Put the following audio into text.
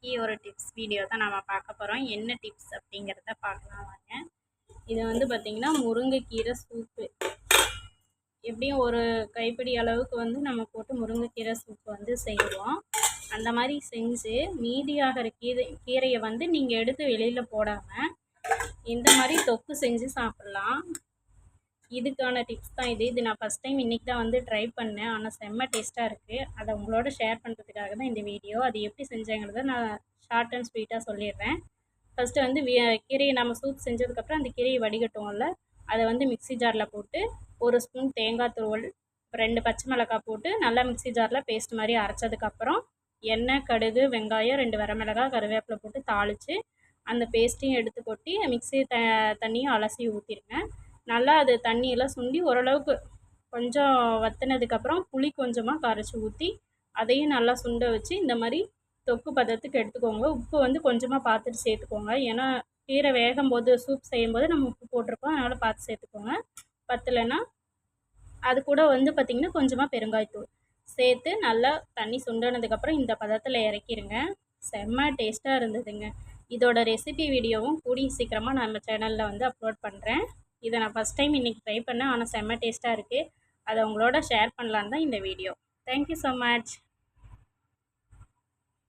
இன்றைக்கி ஒரு tips video தான் நம்ம பார்க்க போகிறோம் என்ன டிப்ஸ் அப்படிங்கிறத பார்க்கலாம் வாங்க. இது வந்து பார்த்திங்கன்னா முருங்கைக்கீரை சூப்பு. எப்படியும் ஒரு கைப்பிடி அளவுக்கு வந்து நம்ம போட்டு முருங்கைக்கீரை சூப்பு வந்து செய்வோம். அந்த மாதிரி செஞ்சு மீதியாகிற கீரை கீரையை வந்து நீங்கள் எடுத்து வெளியில் போடாமல் இந்த மாதிரி தொக்கு செஞ்சு சாப்பிட்லாம். இதுக்கான டிப்ஸ் தான் இது. இது நான் ஃபஸ்ட் டைம் இன்றைக்கி தான் வந்து ட்ரை பண்ணேன். ஆனால் செம்ம டேஸ்ட்டாக இருக்குது அதை உங்களோட ஷேர் பண்ணுறதுக்காக தான் இந்த வீடியோ அது எப்படி செஞ்சேங்கிறத நான் ஷார்ட் அண்ட் ஸ்வீட்டாக சொல்லிடுறேன். ஃபஸ்ட்டு வந்து கீரையை நம்ம சூப் செஞ்சதுக்கப்புறம் அந்த கீரையை வடிகட்டுவோம்ல. அதை வந்து மிக்சி ஜாரில் போட்டு ஒரு ஸ்பூன் தேங்காய் துருவல் ரெண்டு பச்சை மிளகாய் போட்டு நல்லா மிக்சி ஜாரில் பேஸ்ட் மாதிரி அரைச்சதுக்கப்புறம் எண்ணெய் கடுகு வெங்காயம் ரெண்டு வரமிளகாய் கருவேப்பிலை போட்டு தாளித்து அந்த பேஸ்ட்டையும் எடுத்து கொட்டி மிக்சி த தண்ணியும் அலசி ஊற்றிருங்க நல்லா அது தண்ணியெல்லாம் சுண்டி ஓரளவுக்கு கொஞ்சம் வற்றினதுக்கப்புறம் புளி கொஞ்சமாக கரைச்சி ஊற்றி அதையும் நல்லா சுண்ட வச்சு இந்த மாதிரி தொக்கு பதத்துக்கு எடுத்துக்கோங்க. உப்பு வந்து கொஞ்சமாக பார்த்துட்டு சேர்த்துக்கோங்க. ஏன்னா கீரை வேகும் போது சூப் செய்யும் போது நம்ம உப்பு போட்டிருப்போம் அதனால் பார்த்து சேர்த்துக்கோங்க. பத்தலைன்னா அது கூட வந்து பார்த்திங்கன்னா கொஞ்சமாக பெருங்காயத்தூள் சேர்த்து நல்லா தண்ணி சுண்டனதுக்கப்புறம் இந்த பதத்தில் இறக்கிடுங்க செம்ம டேஸ்ட்டாக இருந்ததுங்க. இதோட ரெசிபி வீடியோவும் கூடிய சீக்கிரமாக நம்ம சேனலில் வந்து அப்லோட் பண்ணுறேன் இதை நான் ஃபஸ்ட் டைம் இன்றைக்கி ட்ரை பண்ணேன். ஆனால் செம்ம டேஸ்ட்டாக இருக்குது அதை உங்களோட ஷேர் பண்ணலான்னு தான் இந்த வீடியோ தேங்க்யூ ஸோ மச்